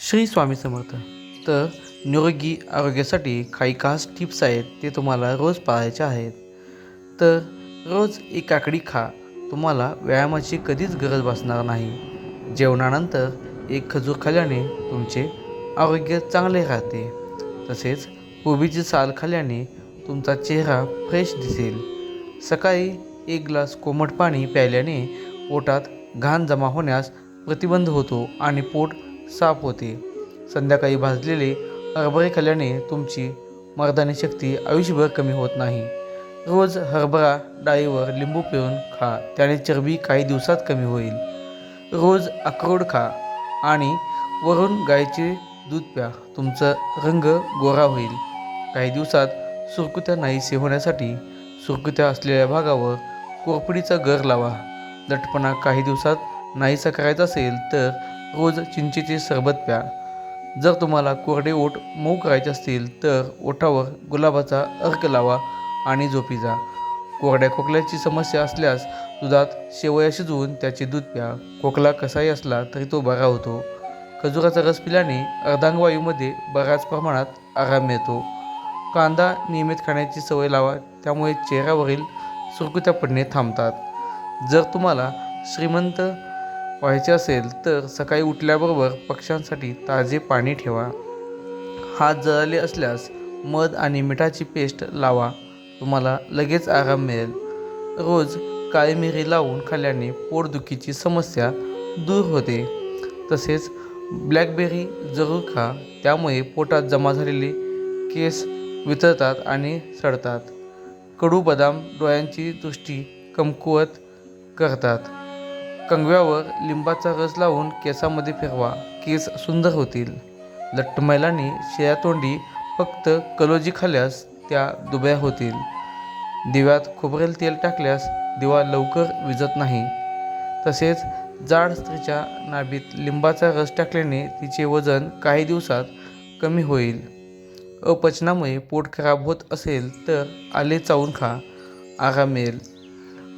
श्री स्वामी समर्थ. तर निरोगी आरोग्यासाठी काही खास टिप्स आहेत ते तुम्हाला रोज पाळायचे आहेत. तर रोज एक काकडी खा. तुम्हाला व्यायामाची कधीच गरज भासणार नाही. जेवणानंतर एक खजूर खाल्ल्याने तुमचे आरोग्य चांगले राहते. तसेच कोबीची साल खाल्ल्याने तुमचा चेहरा फ्रेश दिसेल. सकाळी एक ग्लास कोमट पाणी प्यायल्याने पोटात घाण जमा होण्यास प्रतिबंध होतो आणि पोट साफ होते. संध्याकाळी भाजलेले हरभरे खाल्ल्याने तुमची मर्दानी शक्ती आयुष्यभर कमी होत नाही. रोज हरभरा डाळीवर लिंबू पिळून खा त्याने चरबी काही दिवसात कमी होईल. रोज अक्रोड खा आणि वरून गायीचे दूध प्या तुमचा रंग गोरा होईल. काही दिवसात सुरकुत्या नाहीसे होण्यासाठी सुरकुत्या असलेल्या भागावर कोरफडीचा गर लावा. लटपणा काही दिवसात नाहीसा करायचा असेल तर रोज चिंचेचे सरबत प्या. जर तुम्हाला कोरडे ओठ मऊ करायचे असतील तर ओठावर गुलाबाचा अर्क लावा आणि झोपी जा. कोरड्या खोकल्याची समस्या असल्यास दुधात शेवया शिजवून त्याचे दूध प्या. खोकला कसाही असला तरी तो बरा होतो. खजुराचा रस पिल्याने अर्धांगवायूमध्ये बऱ्याच प्रमाणात आराम मिळतो. कांदा नियमित खाण्याची सवय लावा त्यामुळे चेहऱ्यावरील सुरकुत्या पडणे थांबतात. जर तुम्हाला श्रीमंत व्हायचे असेल तर सकाळी उठल्याबरोबर पक्ष्यांसाठी ताजे पाणी ठेवा. हात जळाले असल्यास मध आणि मिठाची पेस्ट लावा. तुम्हाला लगेच आराम मिळेल. रोज काळी मिरी लावून खाल्ल्याने पोटदुखीची समस्या दूर होते. तसेच ब्लॅकबेरी जरूर खा त्यामुळे पोटात जमा झालेले केस वितळतात आणि सडतात. कडू बदाम डोळ्यांची दृष्टी कमकुवत करतात. कंगव्यावर लिंबाचा रस लावून केसामध्ये फिरवा. केस सुंदर होतील. लठ्ठ महिलांनी शेळ्यातोंडी फक्त कलोजी खाल्ल्यास त्या दुबळ्या होतील. दिव्यात खोबरेल तेल टाकल्यास दिवा लवकर विजत नाही. तसेच जाड स्त्रीच्या नाभीत लिंबाचा रस टाकल्याने तिचे वजन काही दिवसात कमी होईल. अपचनामुळे पोट खराब होत असेल तर आले चावून खा. आराम मिळेल.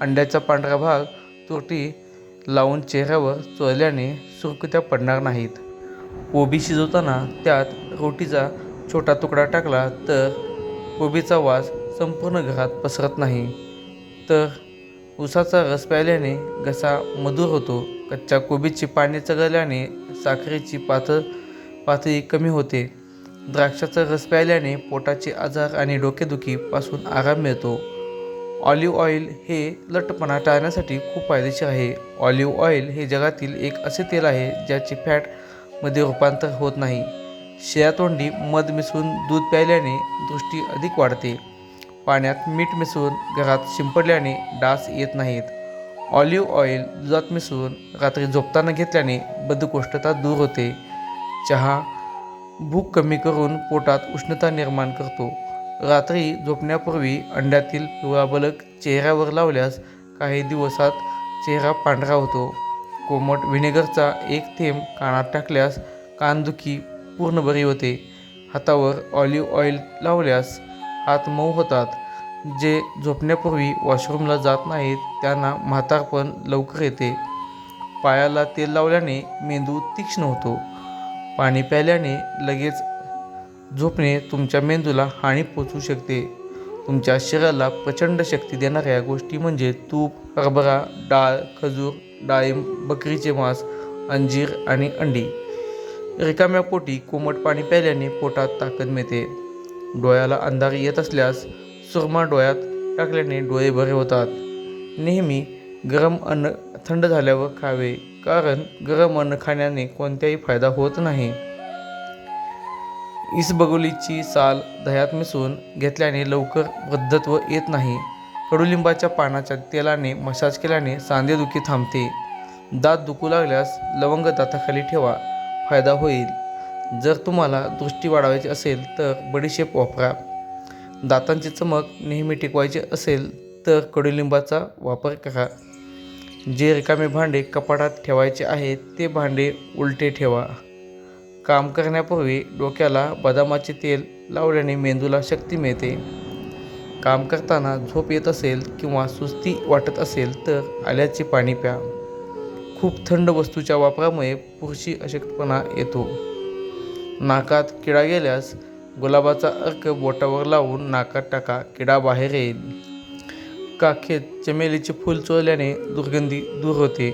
अंड्याचा पांढरा भाग तुरटी लावून चेहऱ्यावर चोळल्याने सुरकुत्या पडणार नाहीत. कोबी शिजवताना त्यात रोटीचा छोटा तुकडा टाकला तर कोबीचा वास संपूर्ण घरात पसरत नाही. तर उसाचा रस प्यायल्याने घसा मधुर होतो. कच्च्या कोबीची पाने चघळल्याने साखरेची पातळ पातळी कमी होते. द्राक्षाचा रस प्यायल्याने पोटाचे आजार आणि डोकेदुखीपासून आराम मिळतो. ऑलिव्ह ऑइल हे लटपणा टाळण्यासाठी खूप फायदेशीर आहे. ऑलिव्ह ऑइल हे जगातील एक असे तेल आहे ज्याचे फॅटमध्ये रूपांतर होत नाही. शिळ्यातोंडी मध मिसळून दूध प्यायल्याने दृष्टी अधिक वाढते. पाण्यात मीठ मिसळून घरात शिंपडल्याने डास येत नाहीत. ऑलिव्ह ऑइल दुधात मिसळून रात्री झोपताना घेतल्याने बद्धकोष्ठता दूर होते. चहा भूक कमी करून पोटात उष्णता निर्माण करतो. रात्री झोपण्यापूर्वी अंड्यातील पिवळा बलक चेहऱ्यावर लावल्यास काही दिवसात चेहरा पांढरा होतो. कोमट व्हिनेगरचा एक थेंब कानात टाकल्यास कानदुखी पूर्ण बरी होते. हातावर ऑलिव्ह ऑइल लावल्यास हात मऊ होतात. जे झोपण्यापूर्वी वॉशरूमला जात नाहीत त्यांना म्हातारपण लवकर येते. पायाला तेल लावल्याने मेंदू तीक्ष्ण होतो. पाणी प्यायल्याने लगेच झोपणे तुमच्या मेंदूला हानी पोचू शकते. तुमच्या शरीराला प्रचंड शक्ती देणाऱ्या गोष्टी म्हणजे तूप हरभरा डाळ खजूर डाळिंब बकरीचे मांस अंजीर आणि अंडी. रिकाम्या पोटी कोमट पाणी प्यायल्याने पोटात ताकद मिळते. डोळ्याला अंधार येत असल्यास सुरमा डोळ्यात टाकल्याने डोळे बरे होतात. नेहमी गरम अन्न थंड झाल्यावर खावे कारण गरम अन्न खाण्याने कोणताही फायदा होत नाही. इसबगोलीची साल दह्यात मिसळून घेतल्याने लवकर वृद्धत्व येत नाही. कडुलिंबाच्या पानाच्या तेलाने मसाज केल्याने सांधेदुखी थांबते. दात दुखू लागल्यास लवंग दाताखाली ठेवा फायदा होईल. जर तुम्हाला दृष्टी वाढवायची असेल तर बडीशेप वापरा. दातांची चमक नेहमी टिकवायची असेल तर कडुलिंबाचा वापर करा. जे रिकामे भांडे कपाटात ठेवायचे आहेत ते भांडे उलटे ठेवा. काम करण्यापूर्वी डोक्याला बदामाचे तेल लावल्याने मेंदूला शक्ती मिळते. काम करताना झोप येत असेल किंवा सुस्ती वाटत असेल तर आल्याचे पाणी प्या. खूप थंड वस्तूच्या वापरामुळे पुरुषी अशक्तपणा येतो. नाकात किडा गेल्यास गुलाबाचा अर्क बोटावर लावून नाकात टाका किडा बाहेर येईल. काखेत चमेलीचे फूल चोळल्याने दुर्गंधी दूर होते.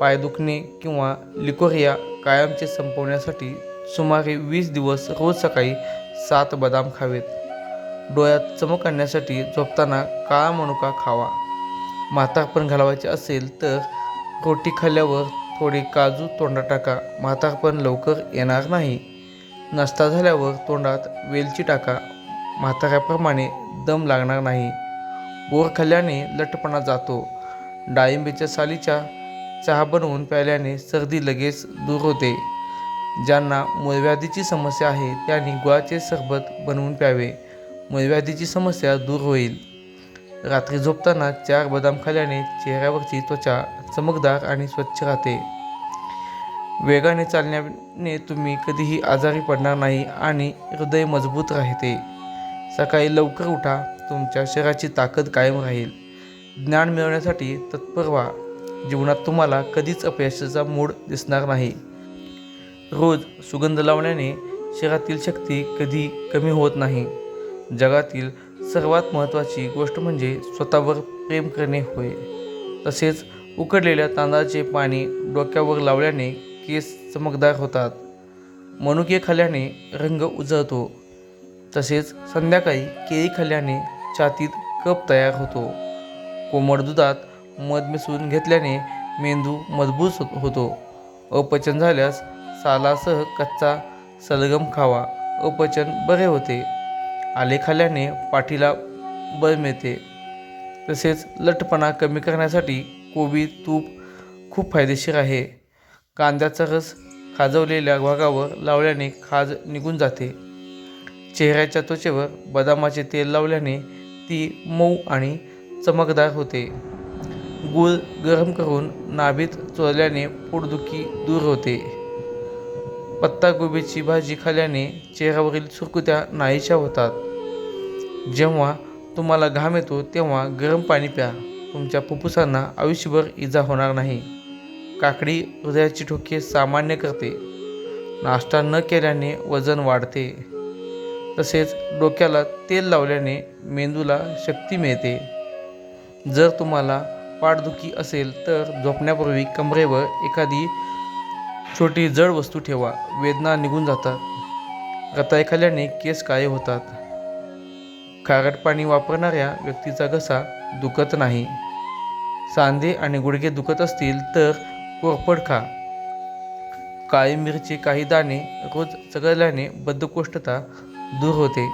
पाय दुखणे किंवा लिकोरिया कायमचे संपवण्यासाठी सुमारे वीस दिवस रोज सकाळी सात बदाम खावेत. डोळ्यात चमक आणण्यासाठी झोपताना काळा मनुका खावा. म्हातारपण घालवायचे असेल तर रोटी खाल्ल्यावर थोडे काजू तोंडात टाका. म्हातारपण लवकर येणार नाही. नाश्ता झाल्यावर तोंडात वेलची टाका. म्हाताऱ्याप्रमाणे दम लागणार नाही. बोर खाल्ल्याने लठपणा जातो. डाळिंबीच्या सालीच्या चहा बनवून प्यायल्याने सर्दी लगेच दूर होते. ज्यांना मूळव्याधीची समस्या आहे त्यांनी गुळाचे सरबत बनवून प्यावे. मूळव्याधीची समस्या दूर होईल. रात्री झोपताना चार बदाम खाल्ल्याने चेहऱ्यावरची त्वचा चमकदार आणि स्वच्छ राहते. वेगाने चालण्याने तुम्ही कधीही आजारी पडणार नाही आणि हृदय मजबूत राहते. सकाळी लवकर उठा तुमच्या शरीराची ताकद कायम राहील. ज्ञान मिळवण्यासाठी तत्पर व्हा. जीवनात तुम्हाला कधीच अपयशाचा मूड दिसणार नाही. रोज सुगंध लावण्याने शरीरातील शक्ती कधी कमी होत नाही. जगातील सर्वात महत्त्वाची गोष्ट म्हणजे स्वतःवर प्रेम करणे होय. तसेच उकडलेल्या तांदळाचे पाणी डोक्यावर लावल्याने केस चमकदार होतात. मनुके खाल्ल्याने रंग उजळतो. तसेच संध्याकाळी केळी खाल्ल्याने छातीत कप तयार होतो. कोमट दुधात मध मिसळून घेतल्याने मेंदू मजबूत हो- होतो. अपचन झाल्यास सालासह कच्चा सलगम खावा. अपचन बरे होते. आले खाल्ल्याने पाठीला बळ मिळते. तसेच लठपणा कमी करण्यासाठी कोबी तूप खूप फायदेशीर आहे. कांद्याचा रस खाजवलेल्या भागावर लावल्याने खाज निघून जाते. चेहऱ्याच्या त्वचेवर बदामाचे तेल लावल्याने ती मऊ आणि चमकदार होते. गूळ गरम करून नाभीत चोळल्याने पोटदुखी दूर होते. पत्ताकोबीची भाजी खाल्ल्याने चेहऱ्यावरील सुरकुत्या नाहीशा होतात. जेव्हा तुम्हाला घाम येतो तेव्हा गरम पाणी प्या. तुमच्या फुफ्फुसांना आयुष्यभर इजा होणार नाही. काकडी हृदयाची ठोके सामान्य करते. नाश्ता न केल्याने वजन वाढते. तसेच डोक्याला तेल लावल्याने मेंदूला शक्ती मिळते. जर तुम्हाला पाठदुखी असेल तर झोपण्यापूर्वी कमरेवर एखादी छोटी जड वस्तू ठेवा. वेदना निघून जातात. रताई खाल्याने केस काळे होतात. खारट पाणी वापरणाऱ्या व्यक्तीचा घसा दुखत नाही. सांधे आणि गुडघे दुखत असतील तर कोरफड खा. काळी मिरची काही दाणे रोज चघळल्याने बद्धकोष्ठता दूर होते.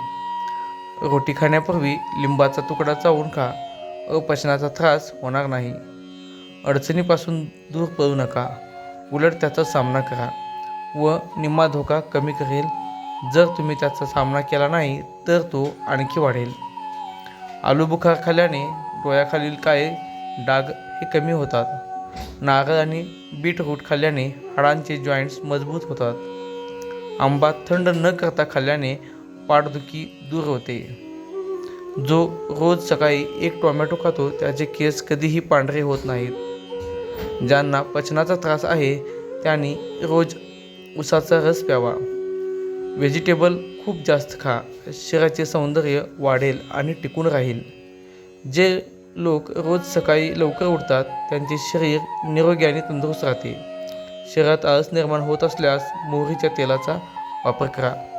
रोटी खाण्यापूर्वी लिंबाचा तुकडा चावून खा. अपचनाचा त्रास होणार नाही. अडचणीपासून दूर पडू नका. उलट त्याचा सामना करा व निम्मा धोका कमी करेल. जर तुम्ही त्याचा सामना केला नाही तर तो आणखी वाढेल. आलू बुखार खाल्ल्याने डोळ्याखालील काळे डाग हे कमी होतात. नारळ आणि बीटरूट खाल्ल्याने हाडांचे जॉईंट्स मजबूत होतात. आंबा थंड न करता खाल्ल्याने पाठदुखी दूर होते. जो रोज सकाळी एक टोमॅटो खातो त्याचे केस कधीही पांढरे होत नाहीत. ज्यांना पचनाचा त्रास आहे त्यांनी रोज उसाचा रस प्यावा. व्हेजिटेबल खूप जास्त खा शरीराचे सौंदर्य वाढेल आणि टिकून राहील. जे लोक रोज सकाळी लवकर उठतात त्यांचे शरीर निरोगी आणि तंदुरुस्त राहते. शरीरात आळस निर्माण होत असल्यास मोहरीच्या तेलाचा वापर करा.